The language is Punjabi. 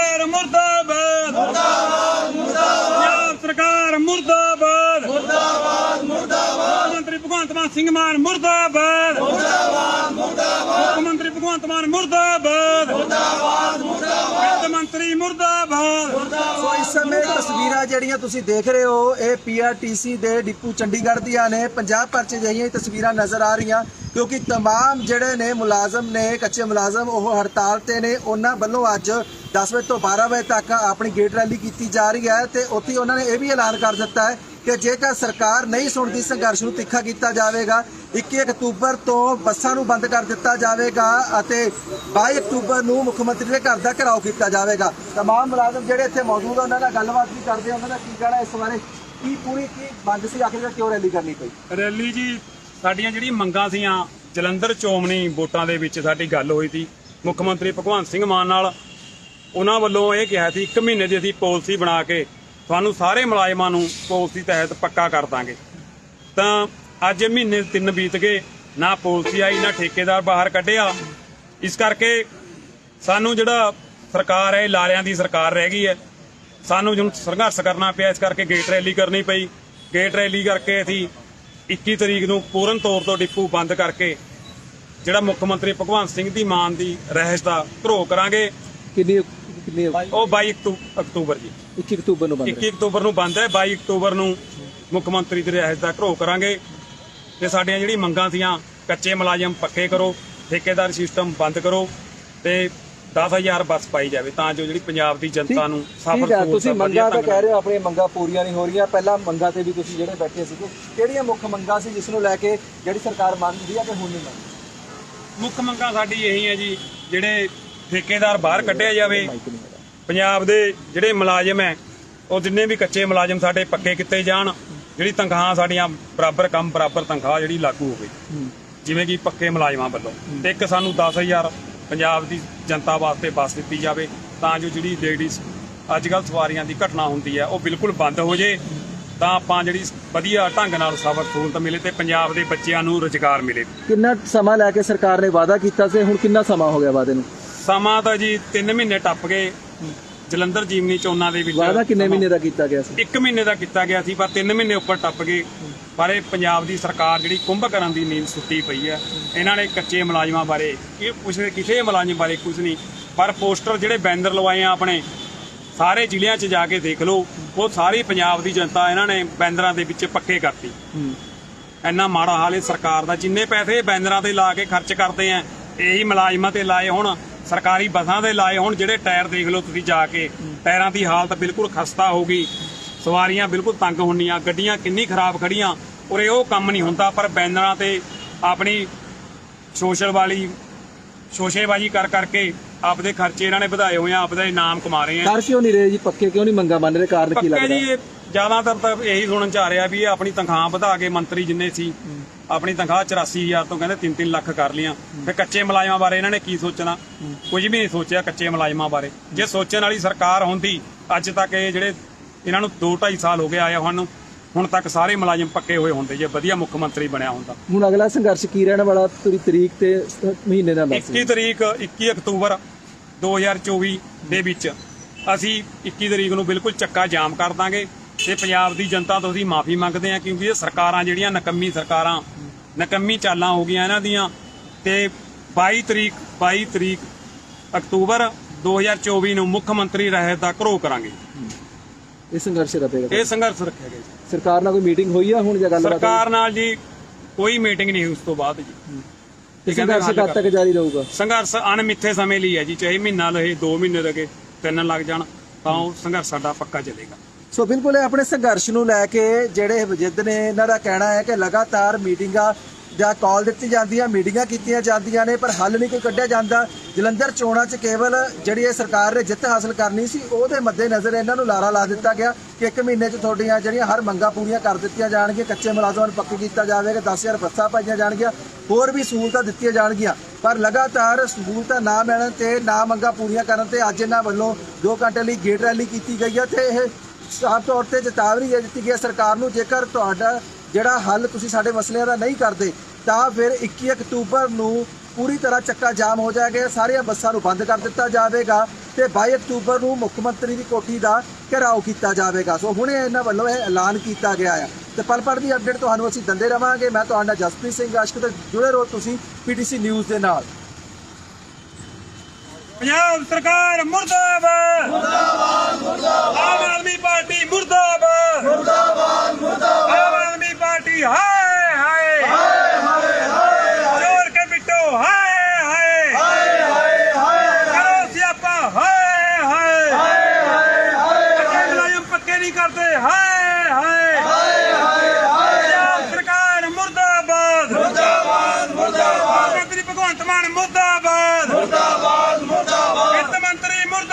ਸਰਕਾਰ ਮੁਰਦਾਬਾਦ। ਮੁਰਦਾਬਾਦ ਮੁਰਦਾਬਾਦ। ਸਰਕਾਰ ਮੁਰਦਾਬਾਦ। ਮੁਰਦਾਬਾਦ ਮੁਰਦਾਬਾਦ। ਮੰਤਰੀ ਭਗਵੰਤ ਮਾਨ ਸਿੰਘ ਮਾਨ ਮੁਰਦਾਬਾਦ। ਮੁਰਦਾਬਾਦ ਮੁਰਦਾਬਾਦ। ਮੰਤਰੀ ਭਗਵੰਤ ਮਾਨ ਮੁਰਦਾਬਾਦ। ਮੁਰਦਾਬਾਦ ਮੁਰਦਾਬਾਦ। ਮੰਤਰੀ ਮੁਰਦਾਬਾਦ। ਤਸਵੀਰਾਂ ਜਿਹੜੀਆਂ ਤੁਸੀਂ ਦੇਖ ਰਹੇ ਹੋ ਇਹ ਪੀਆਰਟੀਸੀ ਦੇ ਡਿਪੂ ਚੰਡੀਗੜ੍ਹ ਦੀਆਂ ਨੇ ਪੰਜਾਬ ਭਰ 'ਚ ਅਜਿਹੀਆਂ ਹੀ ਤਸਵੀਰਾਂ ਨਜ਼ਰ ਆ ਰਹੀਆਂ ਕਿਉਂਕਿ तमाम ਜਿਹੜੇ ਨੇ ਮੁਲਾਜ਼ਮ ਨੇ ਕੱਚੇ ਮੁਲਾਜ਼ਮ ਉਹ ਹੜਤਾਲ ਤੇ ਨੇ ਉਹਨਾਂ ਵੱਲੋਂ ਅੱਜ 10 ਵਜੇ ਤੋਂ 12 ਵਜੇ ਤੱਕ ਆਪਣੀ ਗੇਟ ਰੈਲੀ ਕੀਤੀ ਜਾ ਰਹੀ ਹੈ ਤੇ ਉੱਥੇ ਉਹਨਾਂ ਨੇ ਇਹ ਵੀ ਐਲਾਨ ਕਰ ਦਿੱਤਾ ਹੈ ਕਿ ਜੇਕਰ ਸਰਕਾਰ ਨਹੀਂ ਸੁਣਦੀ ਸੰਘਰਸ਼ ਨੂੰ ਤਿੱਖਾ ਕੀਤਾ ਜਾਵੇਗਾ 21 ਅਕਤੂਬਰ ਤੋਂ ਬੱਸਾਂ ਨੂੰ ਬੰਦ ਕਰ ਦਿੱਤਾ ਜਾਵੇਗਾ ਅਤੇ 22 ਅਕਤੂਬਰ ਨੂੰ ਮੁੱਖ ਮੰਤਰੀ ਦੇ ਘਰ ਦਾ ਘਿਰਾਓ ਕੀਤਾ ਜਾਵੇਗਾ तमाम ਮੁਲਾਜ਼ਮ ਜਿਹੜੇ ਇੱਥੇ ਮੌਜੂਦ ਆ ਉਹਨਾਂ ਨਾਲ ਗੱਲਬਾਤ ਵੀ ਕਰਦੇ ਆ ਉਹਨਾਂ ਦਾ ਕੀ ਕਹਿਣਾ ਇਸ ਬਾਰੇ ਕੀ ਪੂਰੀ ਕੀ ਬੰਦ ਸੀ ਆਖਿਰ ਕਿਉਂ ਰੈਲੀ ਕਰਨੀ ਪਈ ਰੈਲੀ ਜੀ ਸਾਡੀਆਂ ਜਿਹੜੀ ਮੰਗਾਂ ਸੀਆਂ ਜਲੰਧਰ ਚੋਮਣੀ ਵੋਟਾਂ ਦੇ ਵਿੱਚ ਸਾਡੀ ਗੱਲ ਹੋਈ ਸੀ ਮੁੱਖ ਮੰਤਰੀ ਭਗਵੰਤ ਸਿੰਘ ਮਾਨ ਨਾਲ ਉਹਨਾਂ ਵੱਲੋਂ ਇਹ ਕਿਹਾ ਸੀ ਇੱਕ ਮਹੀਨੇ ਦੀ ਅਸੀਂ ਪਾਲਿਸੀ ਬਣਾ ਕੇ ਤੁਹਾਨੂੰ ਸਾਰੇ ਮੁਲਾਜ਼ਮਾਂ ਨੂੰ ਪਾਲਿਸੀ ਤਹਿਤ ਪੱਕਾ ਕਰ ਦਾਂਗੇ। ਤਾਂ ਅੱਜ ਮਹੀਨੇ ਤਿੰਨ ਬੀਤ ਗਏ, ਨਾ ਪਾਲਿਸੀ ਆਈ, ਨਾ ਠੇਕੇਦਾਰ ਬਾਹਰ ਕੱਢਿਆ। ਇਸ ਕਰਕੇ ਸਾਨੂੰ ਜਿਹੜਾ ਸਰਕਾਰ ਹੈ, ਇਹ ਲਾਰਿਆਂ ਦੀ ਸਰਕਾਰ ਰਹਿ ਗਈ ਹੈ। ਸਾਨੂੰ ਹੁਣ ਸੰਘਰਸ਼ ਕਰਨਾ ਪਿਆ, ਇਸ ਕਰਕੇ ਗੇਟ ਰੈਲੀ ਕਰਨੀ ਪਈ। ਗੇਟ ਰੈਲੀ ਕਰਕੇ ਅਸੀਂ 21 ਤਰੀਕ ਨੂੰ ਪੂਰਨ ਤੌਰ ਤੋਂ ਡਿਪੂ ਬੰਦ ਕਰਕੇ ਜਿਹੜਾ ਮੁੱਖ ਮੰਤਰੀ ਭਗਵੰਤ ਸਿੰਘ ਦੀ ਮਾਨ ਦੀ ਰਹਿਸ਼ ਦਾ ਧਰੋ ਕਰਾਂਗੇ। ਕਿੰਨੀ ਕਿੰਨੀ ਉਹ 22 ਅਕਤੂ- ਅਕਤੂਬਰ ਜੀ। 21 ਅਕਤੂਬਰ ਨੂੰ 21 ਅਕਤੂਬਰ ਨੂੰ ਬੰਦ ਹੈ। 22 ਅਕਤੂਬਰ ਨੂੰ ਮੁੱਖ ਮੰਤਰੀ ਦੀ ਰਿਹਾਇਸ਼ ਦਾ ਘਰੋ ਕਰਾਂਗੇ। ਤੇ ਸਾਡੀਆਂ ਜਿਹੜੀ ਮੰਗਾਂ ਸੀਆਂ ਕੱਚੇ ਮੁਲਾਜ਼ਮ ਪੱਕੇ ਕਰੋ ਠੇਕੇਦਾਰ ਸਿਸਟਮ ਬੰਦ ਕਰੋ ਤੇ 10000 ਬੱਸ ਪਾਈ ਜਾਵੇ ਤਾਂ ਜੋ ਜਿਹੜੀ ਪੰਜਾਬ ਦੀ ਜਨਤਾ ਨੂੰ ਸਫਰ ਠੀਕ ਹੈ ਤੁਸੀਂ ਮੰਗਾਂ ਤਾਂ ਕਹਿ ਰਹੇ ਰਹੇ ਹੋ ਆਪਣੀਆਂ ਮੰਗਾਂ ਪੂਰੀਆਂ ਨਹੀਂ ਹੋ ਰਹੀਆਂ। ਪਹਿਲਾਂ ਮੰਗਾਂ ਤੇ ਵੀ ਤੁਸੀਂ ਜਿਹੜੇ ਬੈਠੇ ਸੀਗੇ ਕਿਹੜੀਆਂ ਮੁੱਖ ਮੰਗਾਂ ਸੀ ਜਿਸ ਨੂੰ ਲੈ ਕੇ ਜਿਹੜੀ ਸਰਕਾਰ ਮੰਨਦੀ ਹੈ ਕਿ ਹੁਣ ਨਹੀਂ ਮੰਨਦੀ? ਮੁੱਖ ਮੰਗਾਂ ਸਾਡੀ ਇਹੀ ਹੈ ਜੀ ਜਿਹੜੇ ਠੇਕੇਦਾਰ ਬਾਹਰ ਕੱਢਿਆ ਜਾਵੇ, ਪੰਜਾਬ ਦੇ ਜਿਹੜੇ ਮੁਲਾਜ਼ਮ ਹੈ, ਉਹ ਜਿੰਨੇ ਵੀ ਕੱਚੇ ਮੁਲਾਜ਼ਮ ਸਾਡੇ ਪੱਕੇ ਕੀਤੇ ਜਾਣ, ਜਿਹੜੀ ਤਨਖਾਹਾਂ ਸਾਡੀਆਂ ਬਰਾਬਰ ਕੰਮ, ਬਰਾਬਰ ਤਨਖਾਹ ਜਿਹੜੀ ਲਾਗੂ ਹੋਵੇ। ਜਿਵੇਂ ਕਿ ਪੱਕੇ ਮੁਲਾਜ਼ਮਾਂ ਵੱਲੋਂ। ਤੇ ਇੱਕ ਸਾਨੂੰ 10000 ਪੰਜਾਬ ਦੀ ਜਨਤਾ ਵਾਸਤੇ ਬੱਸ ਦਿੱਤੀ ਜਾਵੇ, ਤਾਂ ਜੋ ਜਿਹੜੀ ਲੇਡੀਜ਼ ਅੱਜ ਕੱਲ੍ਹ ਸਵਾਰੀਆਂ ਦੀ ਘਟਨਾ ਹੁੰਦੀ ਹੈ, ਉਹ ਬਿਲਕੁਲ ਬੰਦ ਹੋ ਜੇ, ਤਾਂ ਆਪਾਂ ਜਿਹੜੀ ਵਧੀਆ ਢੰਗ ਨਾਲ ਸਬਕ ਸਹੂਲਤ ਮਿਲੇ ਤੇ ਪੰਜਾਬ ਦੇ ਬੱਚਿਆਂ ਨੂੰ ਰੁਜ਼ਗਾਰ ਮਿਲੇ। ਕਿੰਨਾ ਸਮਾਂ ਲੈ ਕੇ ਸਰਕਾਰ ਨੇ ਵਾਅਦਾ ਕੀਤਾ ਸੀ, ਹੁਣ ਕਿੰਨਾ ਸਮਾਂ ਹੋ ਗਿਆ ਵਾਅਦੇ ਨੂੰ? ਸਮਾਂ ਤਾਂ ਜੀ 3 ਮਹੀਨੇ ਟੱਪ ਗਏ। ਜਲੰਧਰ ਜੀਵਨੀ ਚੋਣਾਂ ਦੇ ਵਿੱਚ। ਵਾਅਦਾ ਕਿੰਨੇ ਮਹੀਨੇ ਦਾ ਕੀਤਾ ਗਿਆ ਸੀ? ਇੱਕ ਮਹੀਨੇ ਦਾ ਕੀਤਾ ਗਿਆ ਸੀ ਪਰ 3 ਮਹੀਨੇ ਉੱਪਰ ਟੱਪ ਗਏ। ਪਰ ਇਹ ਪੰਜਾਬ ਦੀ ਸਰਕਾਰ ਜਿਹੜੀ ਕੁੰਭ ਕਰਨ ਦੀ ਨੀਂਦ ਸੁੱਤੀ ਪਈ ਹੈ। ਇਹਨਾਂ ਨੇ ਕੱਚੇ ਮੁਲਾਜ਼ਮਾਂ ਬਾਰੇ ਇਹ ਪੁੱਛਦੇ ਕਿਸੇ ਮੁਲਾਜ਼ਮ ਬਾਰੇ ਕੁਝ ਨਹੀਂ। ਪਰ ਪੋਸਟਰ ਜਿਹੜੇ ਬੈਨਰ ਲਵਾਏ ਆ ਆਪਣੇ ਸਾਰੇ ਜ਼ਿਲ੍ਹਿਆਂ 'ਚ ਜਾ ਕੇ ਦੇਖ ਲਓ। ਉਹ ਸਾਰੀ ਪੰਜਾਬ ਦੀ ਜਨਤਾ ਇਹਨਾਂ ਨੇ ਬੈਨਰਾਂ ਦੇ ਵਿੱਚ ਪੱਕੇ ਕਰਤੀ। ਇੰਨਾ ਮਾੜਾ ਹਾਲ ਹੈ ਸਰਕਾਰ ਦਾ। ਜਿੰਨੇ ਪੈਸੇ ਬੈਨਰਾਂ ਤੇ ਲਾ ਕੇ ਖਰਚ ਕਰਦੇ ਆ ਇਹੀ ਮੁਲਾਜ਼ਮਾਂ ਤੇ ਲਾਏ ਹੁਣ। ਸਰਕਾਰੀ ਬੱਸਾਂ ਦੇ ਲਾਏ ਹੁਣ ਜਿਹੜੇ ਟਾਇਰ ਦੇਖ ਲਓ ਤੁਸੀਂ ਜਾ ਕੇ, ਟਾਇਰਾਂ ਦੀ ਹਾਲਤ ਬਿਲਕੁਲ ਖਸਤਾ ਹੋ ਗਈ। ਸਵਾਰੀਆਂ ਬਿਲਕੁਲ ਤੰਗ ਹੁੰਦੀਆਂ, ਗੱਡੀਆਂ ਕਿੰਨੀ ਖਰਾਬ ਖੜੀਆਂ ਇਹ ਉਹ ਕੰਮ ਨਹੀਂ ਹੁੰਦਾ, ਪਰ ਬੈਨਰਾਂ ਤੇ ਆਪਣੀ ਸੋਸ਼ਲ ਵਾਲੀ, ਸ਼ੋਸ਼ੇਬਾਜ਼ੀ ਕਰ ਕਰਕੇ ਆਪਦੇ ਖਰਚੇ ਇਹਨਾਂ ਨੇ ਵਧਾਏ ਹੋਏ ਆ ਆਪਦਾ ਇਨਾਮ ਕਮਾ ਰਹੇ ਆ। ਕਰ ਕਿਉਂ ਨਹੀਂ ਰਹੇ ਜੀ? ਪੱਕੇ ਕਿਉਂ ਨਹੀਂ ਮੰਗਾ ਮੰਨ ਰਹੇ ਕਾਰਨ ਕੀ ਪੱਕੇ ਲੱਗਦਾ? ਜੀ ਜ਼ਿਆਦਾਤਰ ਤਾਂ ਇਹੀ ਸੁਣਨ ਚ ਆ ਰਿਹਾ ਵੀ ਇਹ ਆਪਣੀ ਤਨਖਾਹ ਵਧਾ ਕੇ ਮੰਤਰੀ ਜਿੰਨੇ ਸੀ ਆਪਣੀ ਤਨਖਾਹ 84000 ਤੋਂ ਕਹਿੰਦੇ 3-3 ਲੱਖ ਕਰ ਲੀਆਂ ਫਿਰ ਕੱਚੇ ਮੁਲਾਜ਼ਮਾਂ ਬਾਰੇ ਇਹਨਾਂ ਨੇ ਕੀ ਸੋਚਣਾ? ਕੁਝ ਵੀ ਨਹੀਂ ਸੋਚਿਆ ਕੱਚੇ ਮੁਲਾਜ਼ਮਾਂ ਬਾਰੇ। ਜੇ ਸੋਚਣ ਵਾਲੀ ਸਰਕਾਰ ਹੁੰਦੀ ਅੱਜ ਤੱਕ ਇਹ ਜਿਹੜੇ ਇਹਨਾਂ ਨੂੰ 2-2.5 ਸਾਲ ਹੋ ਗਏ ਆਏ ਹਨ ਹੁਣ ਤੱਕ ਸਾਰੇ ਮੁਲਾਜ਼ਮ ਪੱਕੇ ਹੋਏ ਹੁੰਦੇ ਜੇ ਵਧੀਆ ਮੁੱਖ ਮੰਤਰੀ ਬਣਿਆ ਹੁੰਦਾ। ਹੁਣ ਅਗਲਾ ਸੰਘਰਸ਼ ਕੀ ਰਹਿਣ ਵਾਲਾ ਪੂਰੀ ਤਰੀਕ ਤੇ ਮਹੀਨੇ ਦਾ ਦੱਸ। 21 ਤਰੀਕ 21 ਅਕਤੂਬਰ 2024 ਦੇ ਵਿੱਚ ਅਸੀਂ 21 ਤਰੀਕ ਨੂੰ ਬਿਲਕੁਲ ਚੱਕਾ ਜਾਮ ਕਰ ਦਾਂਗੇ ਤੇ ਪੰਜਾਬ ਦੀ ਜਨਤਾ ਤੋਂ ਅਸੀਂ ਮਾਫੀ ਮੰਗਦੇ ਹਾਂ ਕਿਉਂਕਿ ਇਹ ਸਰਕਾਰਾਂ ਜਿਹੜੀਆਂ ਨਕੰਮੀ ਸਰਕਾਰਾਂ ਨਕੰਮੀ ਚਾਲਾਂ ਹੋ ਗਈਆਂ ਇਹਨਾਂ ਦੀਆਂ ਤੇ 22 ਤਰੀਕ 22 ਤਰੀਕ ਅਕਤੂਬਰ 2024 ਨੂੰ ਮੁੱਖ ਮੰਤਰੀ ਰਹਿਤ ਦਾ ਘਰੋ ਕਰਾਂਗੇ। ਇਹ ਸੰਘਰਸ਼ ਰਹੇਗਾ ਇਹ ਸੰਘਰਸ਼ ਰੱਖਿਆ ਗਿਆ ਸਰਕਾਰ ਨਾਲ ਕੋਈ ਮੀਟਿੰਗ ਹੋਈ ਆ ਹੁਣ ਜਾਂ ਗੱਲਬਾਤ? ਸਰਕਾਰ ਨਾਲ ਜੀ ਕੋਈ ਮੀਟਿੰਗ ਨਹੀਂ ਹੋਈ ਉਸ ਤੋਂ ਬਾਅਦ ਜੀ। ਤੇ ਕਹਿੰਦੇ ਸੰਘਰਸ਼ ਕਦ ਤੱਕ ਜਾਰੀ ਰਹੂਗਾ? ਸੰਘਰਸ਼ ਅਣਮਿੱਥੇ ਸਮੇਂ ਲਈ ਹੈ ਜੀ ਚਾਹੇ ਮਹੀਨਾ ਲਏ 2 ਮਹੀਨੇ ਲੱਗੇ ਤਿੰਨ ਲੱਗ ਜਾਣ ਤਾਂ ਉਹ ਸੰਘਰਸ਼ ਸਾਡਾ ਪੱਕਾ ਚੱਲੇਗਾ। ਸੋ ਬਿਲਕੁਲ ਆਪਣੇ ਸੰਘਰਸ਼ ਨੂੰ ਲੈ ਕੇ ਜਿਹੜੇ ਵਜਿੱਦ ਨੇ ਇਹਨਾਂ ਦਾ ਕਹਿਣਾ ਹੈ ਕਿ ਲਗਾਤਾਰ ਮੀਟਿੰਗਾਂ ਜਾਂ ਕਾਲ ਦਿੱਤੀ ਜਾਂਦੀ ਹੈ ਮੀਟਿੰਗਾਂ ਕੀਤੀਆਂ ਜਾਂਦੀਆਂ ਨੇ, ਪਰ ਹੱਲ ਨਹੀਂ ਕੋਈ ਕੱਢਿਆ ਜਾਂਦਾ। ਜਲੰਧਰ ਚੋਣਾਂ 'ਚ ਕੇਵਲ ਜਿਹੜੀ ਇਹ ਸਰਕਾਰ ਨੇ ਜਿੱਤ ਹਾਸਲ ਕਰਨੀ ਸੀ, ਉਹਦੇ ਮੱਦੇ ਨਜ਼ਰ ਇਹਨਾਂ ਨੂੰ ਲਾਰਾ ਲਾ ਦਿੱਤਾ ਗਿਆ ਕਿ ਇੱਕ ਮਹੀਨੇ 'ਚ ਤੁਹਾਡੀਆਂ ਜਿਹੜੀਆਂ ਹਰ ਮੰਗਾਂ ਪੂਰੀਆਂ ਕਰ ਦਿੱਤੀਆਂ ਜਾਣਗੀਆਂ, ਕੱਚੇ ਮੁਲਾਜ਼ਮਾਂ ਨੂੰ ਪੱਕੇ ਕੀਤਾ ਜਾਵੇਗਾ 10000 ਬੱਸਾਂ ਪਾਈਆਂ ਜਾਣਗੀਆਂ, ਹੋਰ ਵੀ ਸਹੂਲਤਾਂ ਦਿੱਤੀਆਂ ਜਾਣਗੀਆਂ। ਪਰ ਲਗਾਤਾਰ ਸਹੂਲਤਾਂ ਨਾ ਮਿਲਣ ਤੇ ਨਾ ਮੰਗਾਂ ਪੂਰੀਆਂ ਕਰਨ ਤੇ ਅੱਜ ਇਹਨਾਂ ਵੱਲੋਂ 2 ਘੰਟੇ ਲਈ ਗੇਟ ਰੈਲੀ ਕੀਤੀ ਗਈ ਹੈ ਤੇ ਇਹ ਸਾਫ਼ ਤੌਰ ਤੇ ਚੇਤਾਵਨੀ ਹੈ ਦਿੱਤੀ ਗਈ ਹੈ ਸਰਕਾਰ ਨੂੰ, ਜੇਕਰ ਤੁਹਾਡਾ ਜਿਹੜਾ ਹੱਲ ਤੁਸੀਂ ਸਾਡੇ ਮਸਲਿਆਂ ਦਾ ਨਹੀਂ ਕਰਦੇ, ਤਾਂ ਫਿਰ 21 ਅਕਤੂਬਰ ਨੂੰ ਪੂਰੀ ਤਰ੍ਹਾਂ ਚੱਕਾ ਜਾਮ ਹੋ ਜਾਏਗਾ, ਸਾਰੀਆਂ ਬੱਸਾਂ ਨੂੰ ਬੰਦ ਕਰ ਦਿੱਤਾ ਜਾਵੇਗਾ ਤੇ 22 ਅਕਤੂਬਰ ਨੂੰ ਮੁੱਖ ਮੰਤਰੀ ਦੀ ਕੋਠੀ ਦਾ ਘਿਰਾਓ ਕੀਤਾ ਜਾਵੇਗਾ। ਸੋ ਹੁਣੇ ਇਹਨਾਂ ਵੱਲੋਂ ਇਹ ਐਲਾਨ ਕੀਤਾ ਗਿਆ ਹੈ ਤੇ ਪਲ ਪਲ ਦੀ ਅਪਡੇਟ ਤੁਹਾਨੂੰ ਅਸੀਂ ਦਿੰਦੇ ਰਵਾਂਗੇ। ਮੈਂ ਤੁਹਾਡਾ ਜਸਪ੍ਰੀਤ ਸਿੰਘ ਆਸ਼ਕ ਤੇ ਜੁੜੇ ਰਹੋ ਤੁਸੀਂ ਪੀਟੀਸੀ ਨਿਊਜ਼ ਦੇ ਨਾਲ। ਪੰਜਾਬ ਸਰਕਾਰ ਮੁਰਦਾਬਾਦ! ਮੁਰਦਾਬਾਦ ਮੁਰਦਾਬਾਦ ਆਮ ਆਦਮੀ ਪਾਰਟੀ ਮੁਰਦਾਬਾਦ ਮੁਰਦਾਬਾਦ ਮੁਰਦਾਬਾਦ ਆਮ ਆਦਮੀ ਪਾਰਟੀ ਹਾਏ ਹਾਏ ਹਾਏ ਹਾਏ ਹਾਏ ਚੋਰ ਕੇ ਬਿੱਟੋ ਹਾਏ ਹਾਏ ਹਾਏ ਹਾਏ ਹਾਏ ਕਰੋ ਸਿਆਪਾ ਹਾਏ ਹਾਏ ਹਾਏ ਹਾਏ ਹਾਏ ਮੁਲਾਜ਼ਮ ਪੱਕੇ ਨਹੀਂ ਕਰਦੇ ਹਾਏ ਹਾਏ ਹਾਏ ਹਾਏ ਪੰਜਾਬ ਸਰਕਾਰ ਮੁਰਦਾਬਾਦ ਮੁਰਦਾਬਾਦ ਮੁਰਦਾਬਾਦ। ਮੰਤਰੀ ਭਗਵੰਤ ਮਾਨ ਮੁਰਦਾਬਾਦ।